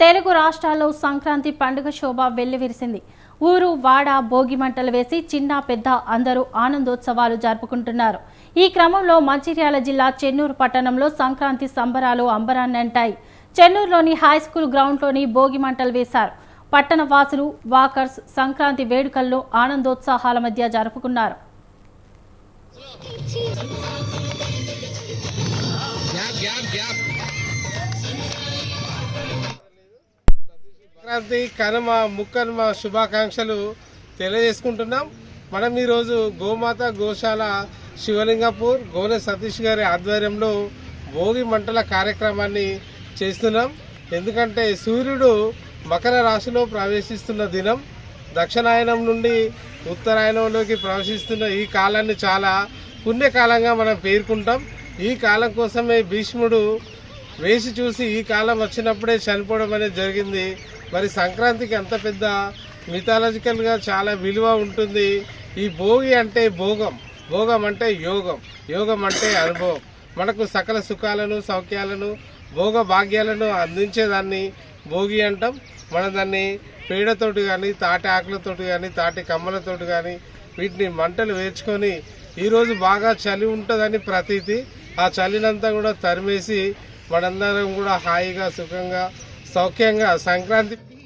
తెలుగు రాష్ట్రాల్లో సంక్రాంతి పండుగ శోభ వెల్లివిరిసింది. ఊరు వాడ భోగి మంటలు వేసి చిన్న పెద్ద అందరూ ఆనందోత్సవాలు జరుపుకుంటున్నారు. ఈ క్రమంలో మంచిర్యాల జిల్లా చెన్నూరు పట్టణంలో సంక్రాంతి సంబరాలు అంబరాన్నంటాయి చెన్నూరులోని హై స్కూల్ గ్రౌండ్లోని భోగి మంటలు వేశారు. పట్టణ వాసులు వాకర్స్ సంక్రాంతి వేడుకల్లో ఆనందోత్సాహాల మధ్య జరుపుకున్నారు. సంక్రాంతి కనుమ ముక్కనుమ శుభాకాంక్షలు తెలియజేసుకుంటున్నాం. మనం ఈరోజు గోమాత గోశాల శివలింగపూర్ గోనె సతీష్ గారి ఆధ్వర్యంలో భోగి మంటల కార్యక్రమాన్ని చేస్తున్నాం. ఎందుకంటే సూర్యుడు మకర రాశిలో ప్రవేశిస్తున్న దినం దక్షిణాయనం నుండి ఉత్తరాయణంలోకి ప్రవేశిస్తున్న ఈ కాలాన్ని చాలా పుణ్యకాలంగా మనం పేర్కొంటాం. ఈ కాలం కోసమే భీష్ముడు వేసి చూసి ఈ కాలం వచ్చినప్పుడే చనిపోవడం అనేది జరిగింది. మరి సంక్రాంతికి ఎంత పెద్ద మిథాలజికల్గా చాలా విలువ ఉంటుంది. ఈ భోగి అంటే భోగం. భోగం అంటే యోగం. యోగం అంటే అనుభవం. మనకు సకల సుఖాలను సౌఖ్యాలను భోగ భాగ్యాలను అందించేదాన్ని భోగి అంటాం. మనం దాన్ని పేడతోటి కానీ తాటి ఆకులతోటి కానీ తాటి కమ్మలతోటి కానీ వీటిని మంటలు వేర్చుకొని ఈరోజు బాగా చలి ఉంటుందని ప్రతీతి. ఆ చలినంతా కూడా తరిమేసి మనందరం కూడా హాయిగా సుఖంగా సౌఖ్యంగా సంక్రాంతి